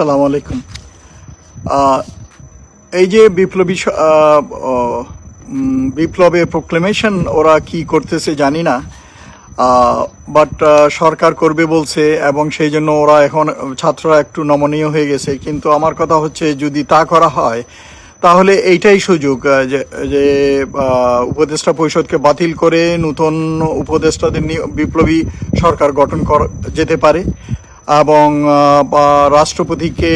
সালাম আলাইকুম। এই যে বিপ্লবী বিপ্লবের প্রোক্লেমেশন ওরা কি করতেছে জানি না বাট সরকার করবে বলছে এবং সেই জন্য ওরা এখন ছাত্ররা একটু নমনীয় হয়ে গেছে। কিন্তু আমার কথা হচ্ছে যদি তা করা হয়, তাহলে এইটাই সুযোগ যে উপদেষ্টা পরিষদকে বাতিল করে নতুন উপদেষ্টাদের বিপ্লবী সরকার গঠন করা, যেতে পারে। এবং রাষ্ট্রপতিকে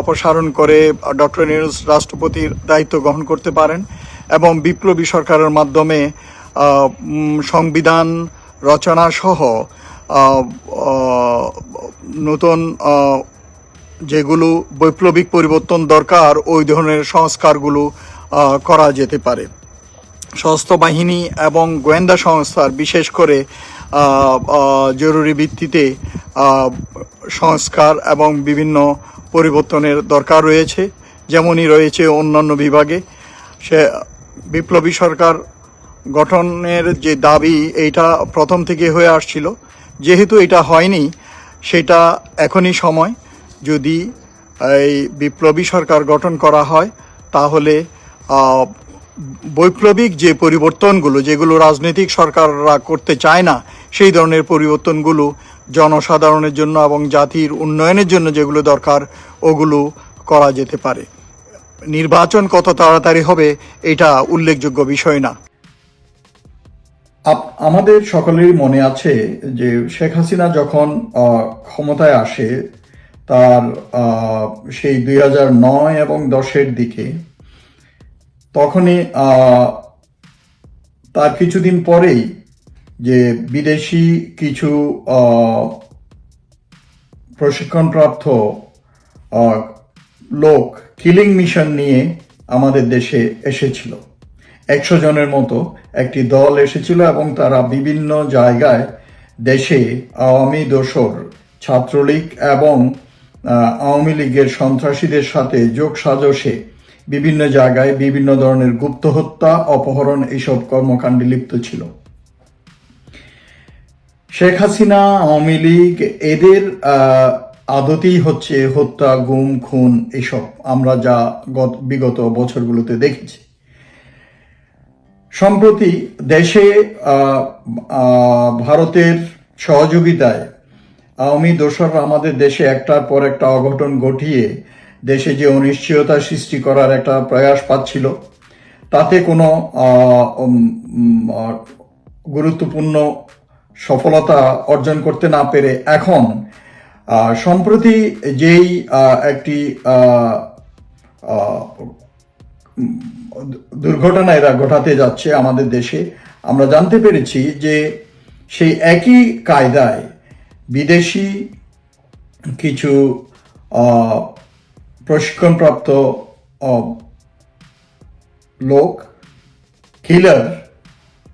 অপসারণ করে ডক্টর নিউজ রাষ্ট্রপতির দায়িত্ব গ্রহণ করতে পারেন এবং বিপ্লবী সরকারের মাধ্যমে সংবিধান রচনা সহ নতুন যেগুলো বৈপ্লবিক পরিবর্তন দরকার, ওই ধরনের সংস্কারগুলো করা যেতে পারে। সশস্ত্র বাহিনী এবং গোয়েন্দা সংস্থার, বিশেষ করে জরুরি ভিত্তিতে সংস্কার এবং বিভিন্ন পরিবর্তনের দরকার রয়েছে। যেমনই রয়েছে অন্যান্য বিভাগে। সে বিপ্লবী সরকার গঠনের যে দাবি, এইটা প্রথম থেকে হয়ে আসছিল। যেহেতু এটা হয়নি, সেটা এখনই সময়। যদি এই বিপ্লবী সরকার গঠন করা হয়, তাহলে বৈপ্লবিক যে পরিবর্তনগুলো, যেগুলো রাজনৈতিক সরকাররা করতে চায় না সেই ধরনের পরিবর্তনগুলো জনসাধারণের জন্য এবং জাতির উন্নয়নের জন্য যেগুলো দরকার, ওগুলো করা যেতে পারে। নির্বাচন কত তাড়াতাড়ি হবে, এটা উল্লেখযোগ্য বিষয় না। আমাদের সকলেরই মনে আছে যে শেখ হাসিনা যখন ক্ষমতায় আসে, তার সেই দুই নয় এবং দশের দিকে, তখনই তার কিছুদিন পরেই যে বিদেশি কিছু প্রশিক্ষণপ্রাপ্ত লোক কিলিং মিশন নিয়ে আমাদের দেশে এসেছিল। একশো জনের মতো একটি দল এসেছিল এবং তারা বিভিন্ন জায়গায় দেশে আওয়ামী দোসর, ছাত্রলীগ এবং আওয়ামী লীগের সন্ত্রাসীদের সাথে যোগ সাজসে বিভিন্ন জায়গায় বিভিন্ন ধরনের গুপ্ত হত্যা অপহরণ এইসব কর্মকাণ্ডে লিপ্ত ছিল। শেখ হাসিনা, আওয়ামী লীগ, এদের আদতেই হচ্ছে হত্যা, গুম, খুন এসব। আমরা যা গত- বিগত বছরগুলোতে দেখেছি। সম্প্রতি দেশে ভারতের সহযোগিতায় আওয়ামী দোসররা আমাদের দেশে একটার পর একটা অঘটন ঘটিয়ে দেশে যে অনিশ্চয়তা সৃষ্টি করার একটা প্রয়াস পাচ্ছিল, তাতে কোনো গুরুত্বপূর্ণ সফলতা অর্জন করতে না পেরে এখন সম্প্রতি যেই একটি দুর্ঘটনা এরা ঘটাতে যাচ্ছে আমাদের দেশে, আমরা জানতে পেরেছি যে সেই একই কায়দায় বিদেশি কিছু প্রশিক্ষণপ্রাপ্ত লোক কিলার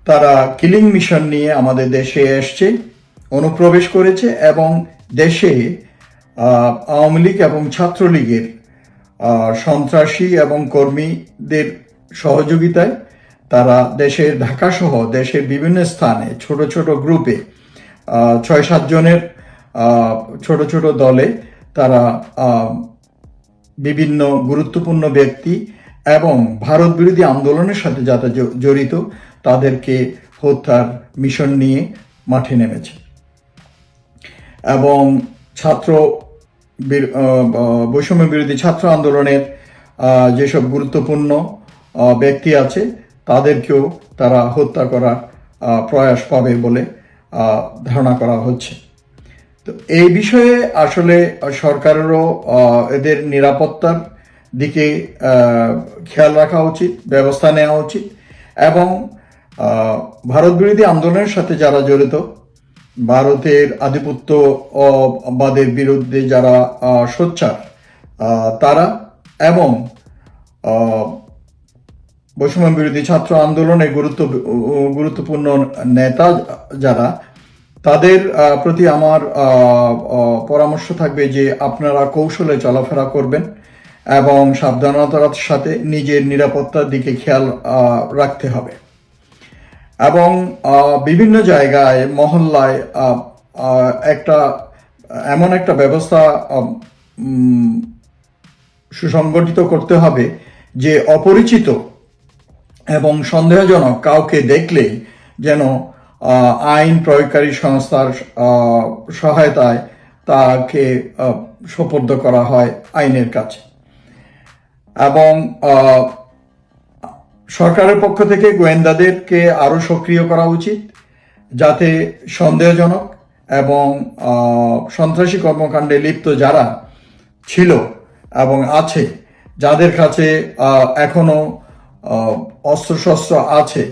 তারা কিলিং মিশন নিয়ে আমাদের দেশে এসছে অনুপ্রবেশ করেছে এবং দেশে আওয়ামী লীগ এবং ছাত্রলীগের সন্ত্রাসী এবং কর্মীদের সহযোগিতায় তারা দেশের ঢাকা সহ দেশের বিভিন্ন স্থানে ছোট ছোট গ্রুপে ছয় সাত জনের আহ, ছোট ছোট দলে তারা বিভিন্ন গুরুত্বপূর্ণ ব্যক্তি এবং ভারত বিরোধী আন্দোলনের সাথে যারা জড়িত, তাদেরকে হত্যার মিশন নিয়ে মাঠে নেমেছে। এবং ছাত্র বৈষম্য বিরোধী ছাত্র আন্দোলনের যেসব গুরুত্বপূর্ণ ব্যক্তি আছে, তাদেরকেও তারা হত্যা করার প্রয়াস পাবে বলে ধারণা করা হচ্ছে। তো এই বিষয়ে আসলে সরকারেরও এদের নিরাপত্তার দিকে খেয়াল রাখা উচিত ব্যবস্থা নেওয়া উচিত। এবং ভারত বিরোধী আন্দোলনের সাথে যারা জড়িত ভারতের আধিপত্য আহ, বাদের বিরুদ্ধে যারা সোচ্চার তারা এবং বৈষম্য বিরোধী ছাত্র আন্দোলনে গুরুত্ব গুরুত্বপূর্ণ নেতা যারা তাদের প্রতি আমার পরামর্শ থাকবে যে আপনারা কৌশলে চলাফেরা করবেন। এবং সাবধানতার সাথে নিজের নিরাপত্তার দিকে খেয়াল রাখতে হবে। এবং বিভিন্ন জায়গায়, মহল্লায় একটা, এমন একটা ব্যবস্থা সুসংগঠিত করতে হবে যে অপরিচিত এবং সন্দেহজনক কাউকে দেখলে যেন আইন প্রয়োগকারী সংস্থার সহায়তায় তাকে সোপর্দ করা হয় আইনের কাছে। এবং সরকারের পক্ষ থেকে গোয়েন্দাদেরকে আরও সক্রিয় করা উচিত যাতে সন্দেহজনক এবং সন্ত্রাসী কর্মকাণ্ডে লিপ্ত যারা ছিল এবং আছে, যাদের কাছে এখনও অস্ত্রশস্ত্র আছে,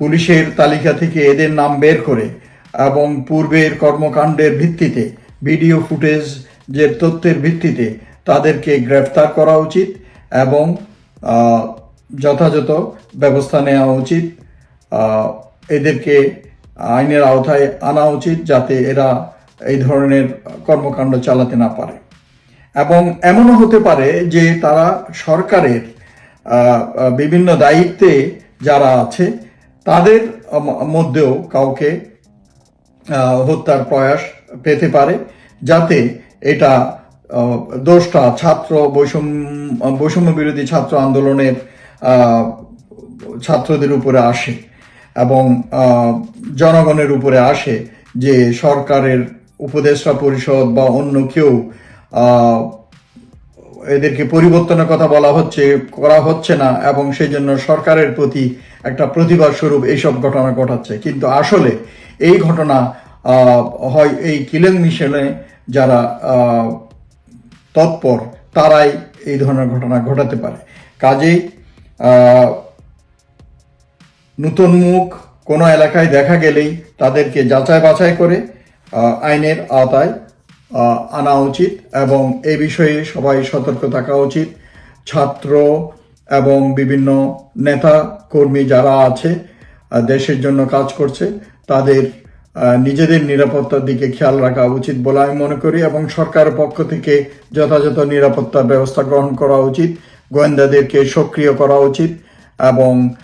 পুলিশের তালিকা থেকে এদের নাম বের করে এবং পূর্বের কর্মকাণ্ডের ভিত্তিতে, ভিডিও ফুটেজ যে তথ্যের ভিত্তিতে তাদেরকে গ্রেফতার করা উচিত। এবং যথাযথ ব্যবস্থা নেওয়া উচিত। এদেরকে আইনের আওতায় আনা উচিত যাতে এরা এই ধরনের কর্মকাণ্ড চালাতে না পারে। এবং এমনও হতে পারে যে তারা সরকারের বিভিন্ন দায়িত্বে যারা আছে, তাদের মধ্যেও কাউকে হত্যার প্রয়াস পেতে পারে, যাতে এটা দোষটা ছাত্র বৈষম্য বৈষম্য বিরোধী ছাত্র আন্দোলনের ছাত্রদের উপরে আসে এবং জনগণের উপরে আসে যে সরকারের উপদেষ্টা পরিষদ বা অন্য কেউ এদেরকে পরিবর্তনের কথা বলা হচ্ছে, করা হচ্ছে না এবং সেই জন্য সরকারের প্রতি একটা প্রতিবাদ স্বরূপ এইসব ঘটনা ঘটাচ্ছে। কিন্তু আসলে এই ঘটনা হয় এই কিলেন মিশেলে যারা তৎপর তারাই এই ধরনের ঘটনা ঘটাতে পারে। কাজেই নতুন মুখ কোনো এলাকায় দেখা গেলেই তাদেরকে যাচাই বাছাই করে আইনের আওতায় আনা উচিত এবং এ বিষয়ে সবাই সতর্ক থাকা উচিত। ছাত্র এবং বিভিন্ন নেতা কর্মী যারা আছে দেশের জন্য কাজ করছে, তাদের নিজেদের নিরাপত্তার দিকে খেয়াল রাখা উচিত বলে আমি মনে করি এবং সরকারের পক্ষ থেকে যথাযথ নিরাপত্তা ব্যবস্থা গ্রহণ করা উচিত, গোয়েন্দাদেরকে সক্রিয় করা উচিত এবং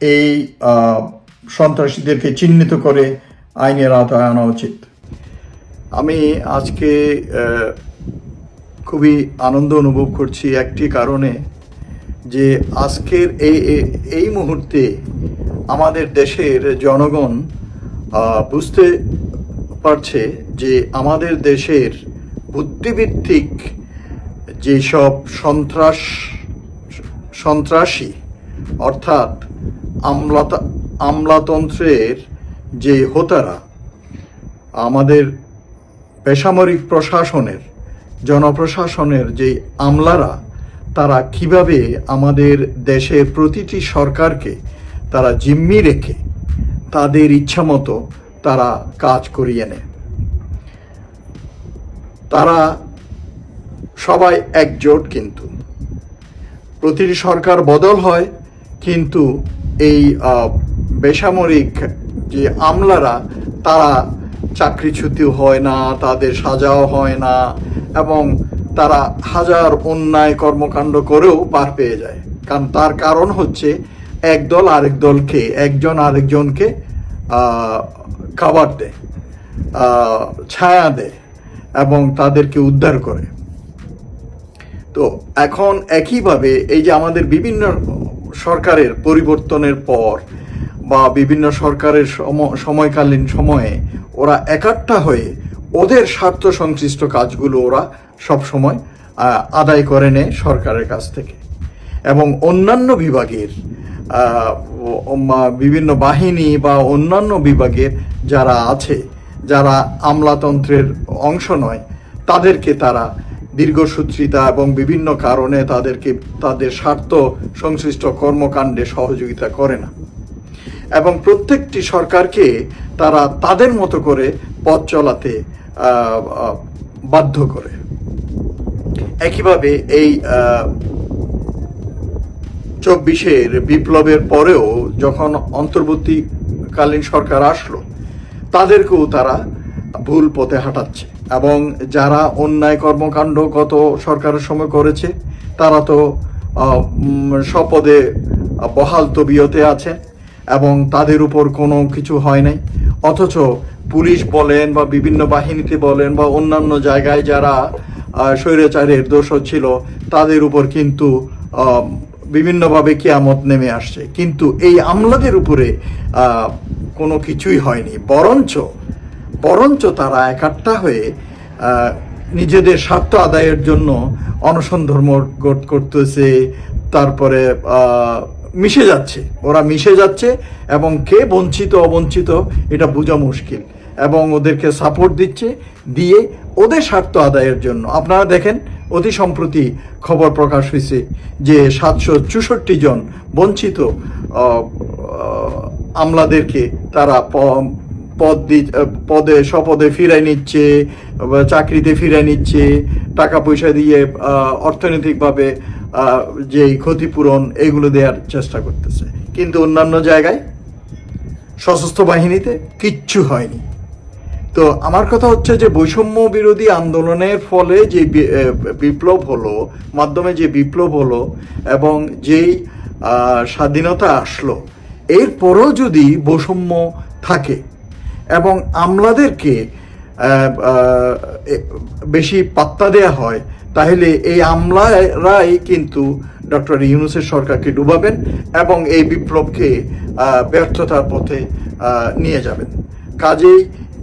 এই সন্ত্রাসীদেরকে চিহ্নিত করে আইনের আওতায় আনা উচিত। আমি আজকে খুবই আনন্দ অনুভব করছি একটি কারণে যে আজকের এই, এই- এই মুহূর্তে আমাদের দেশের জনগণ বুঝতে পারছে যে আমাদের দেশের বুদ্ধিভিত্তিক যেসব সন্ত্রাস, সন্ত্রাসী, অর্থাৎ আমলাতা, আমলাতন্ত্রের যে হোতারা, আমাদের বেসামরিক প্রশাসনের, জনপ্রশাসনের যে আমলারা, তারা কীভাবে আমাদের দেশের প্রতিটি সরকারকে তারা জিম্মি রেখে তাদের ইচ্ছামতো তারা কাজ করিয়ে নেয়। তারা সবাই একজোট কিন্তু। প্রতিটি সরকার বদল হয়, কিন্তু এই বেসামরিক যে আমলারা, তারা চাকরিচ্যুতি হয় না, তাদের সাজাও হয় না, এবং তারা হাজার অন্যায় কর্মকাণ্ড করেও পার পেয়ে যায়। কারণ তার কারণ হচ্ছে এক দল আরেক দলকে, একজন আরেকজনকে খাবার দেয় ছায়া দেয় এবং তাদেরকে উদ্ধার করে। তো এখন একইভাবে এই যে আমাদের বিভিন্ন সরকারের পরিবর্তনের পর বা বিভিন্ন সরকারের সম- সময়কালীন সময়ে ওরা একাট্টা হয়ে ওদের স্বার্থ সংশ্লিষ্ট কাজগুলো ওরা সব সময় আদায় করে নেয় সরকারের কাছ থেকে। এবং অন্যান্য বিভাগের বিভিন্ন বাহিনী বা অন্যান্য বিভাগের যারা আছে, যারা আমলাতন্ত্রের অংশ নয়, তাদেরকে তারা দীর্ঘসূত্রিতা এবং বিভিন্ন কারণে তাদেরকে তাদের স্বার্থ সংশ্লিষ্ট কর্মকাণ্ডে সহযোগিতা করে না। এবং প্রত্যেকটি সরকারকে তারা তাদের মতো করে পথ চলাতে বাধ্য করে। একইভাবে এই চব্বিশের বিপ্লবের পরেও যখন অন্তর্বর্তীকালীন সরকার আসলো, তাদেরকেও তারা ভুল পথে হাঁটাচ্ছে এবং যারা অন্যায় কর্মকাণ্ড গত সরকারের সময় করেছে, তারা তো স্বপদে বহাল তবিয়তে আছে এবং তাদের উপর কোনো কিছু হয় নাই। অথচ পুলিশ বলেন বা বিভিন্ন বাহিনীতে বলেন বা অন্যান্য জায়গায় যারা স্বৈরাচারের দোষ ছিল, তাদের উপর কিন্তু বিভিন্নভাবে কিয়ামত নেমে আসছে। কিন্তু এই আমলাদের উপরে কোনো কিছুই হয়নি। বরঞ্চ বরঞ্চ তারা একাট্টা হয়ে নিজেদের স্বার্থ আদায়ের জন্য অনশন ধর্ম করতেছে, তারপরে মিশে যাচ্ছে। ওরা মিশে যাচ্ছে এবং কে বঞ্চিত, অবঞ্চিত, এটা বোঝা মুশকিল। এবং ওদেরকে সাপোর্ট দিচ্ছে, দিয়ে ওদের স্বার্থ আদায়ের জন্য। আপনারা দেখেন অতি সম্প্রতি খবর প্রকাশ হয়েছে যে সাতশো চৌষট্টি জন বঞ্চিত আমলাদেরকে তারা পদ দি- পদে, স্বপদে ফিরাই নিচ্ছে চাকরিতে ফিরাই নিচ্ছে, টাকা পয়সা দিয়ে অর্থনৈতিকভাবে যেই ক্ষতিপূরণ এগুলো দেওয়ার চেষ্টা করতেছে। কিন্তু অন্যান্য জায়গায় সশস্ত্র বাহিনীতে কিচ্ছু হয়নি। তো আমার কথা হচ্ছে যে বৈষম্য বিরোধী আন্দোলনের ফলে যে বিপ্লব হলো, মাধ্যমে যে বিপ্লব হলো এবং যেই স্বাধীনতা আসলো, এরপরও যদি বৈষম্য থাকে এবং আমলাদেরকে বেশি পাত্তা দেয়া হয়, তাহলে এই আমলারাই কিন্তু ডক্টর ইউনুসের সরকারকে ডুবাবেন এবং এই বিপ্লবকে ব্যর্থতার পথে নিয়ে যাবেন। কাজেই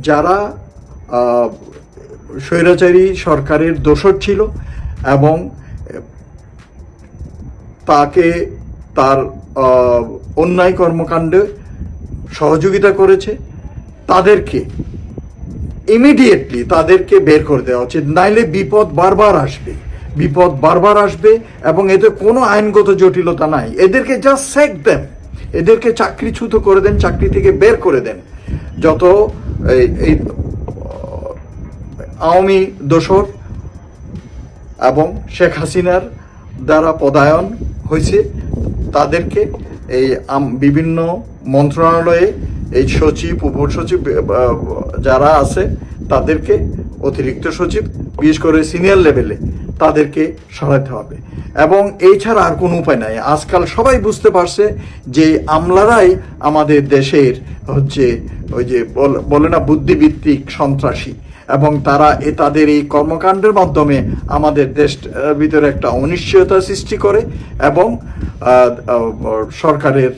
যারা স্বৈরাচারী সরকারের দোষর ছিল এবং তাকে তার অন্যায় কর্মকাণ্ডে সহযোগিতা করেছে, তাদেরকে ইমিডিয়েটলি তাদেরকে বের করে দেওয়া উচিত। নাইলে বিপদ বারবার আসবে, বিপদ বারবার আসবে এবং এতে কোনো আইনগত জটিলতা নাই। এদেরকে জাস্ট সেক দেন এদেরকে চাকরিচ্যুত করে দেন, চাকরি থেকে বের করে দেন। যত এই আওয়ামী দোসর এবং শেখ হাসিনার দ্বারা পদায়ন হয়েছে, তাদেরকে এই বিভিন্ন মন্ত্রণালয়ে এই সচিব, উপসচিব যারা আছে, তাদেরকে অতিরিক্ত সচিব, বিশেষ করে সিনিয়র লেভেলে তাদেরকে সরাতে হবে। এবং এই ছাড়া আর কোনো উপায় নাই। আজকাল সবাই বুঝতে পারছে যে আমলারাই আমাদের দেশের হচ্ছে ওই যে বল- না বুদ্ধিভিত্তিক সন্ত্রাসী। এবং তারা এ, তাদের এই কর্মকাণ্ডের মাধ্যমে আমাদের দেশ ভিতরে একটা অনিশ্চয়তা সৃষ্টি করে এবং সরকারের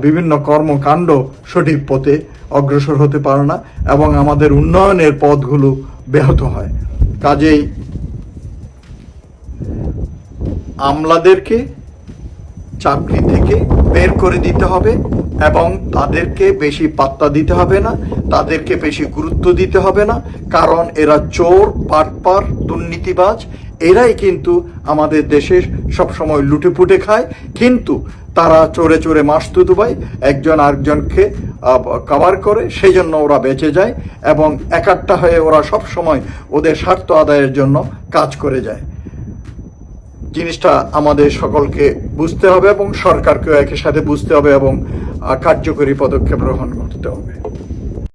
বিভিন্ন কর্মকাণ্ড সঠিক পথে অগ্রসর হতে পারে না এবং আমাদের উন্নয়নের পথগুলো ব্যাহত হয়। কাজেই আমলাদেরকে চাকরি থেকে বের করে দিতে হবে এবং তাদেরকে বেশি পাত্তা দিতে হবে না, তাদেরকে বেশি গুরুত্ব দিতে হবে না, কারণ এরা চোর পাটপার দুর্নীতিবাজ, এরাই কিন্তু আমাদের দেশের সবসময় লুটেপুটে খায়। কিন্তু তারা চোরে চোরে মাসতু দুবাই একজন আরেকজনকে কভার করে, সেই জন্য ওরা বেঁচে যায় এবং একাট্টা হয়ে ওরা সব সময় ওদের স্বার্থ আদায়ের জন্য কাজ করে যায়। জিনিসটা আমাদের সকলকে বুঝতে হবে এবং সরকারকেও একই সাথে বুঝতে হবে এবং কার্যকরী পদক্ষেপ গ্রহণ করতে হবে।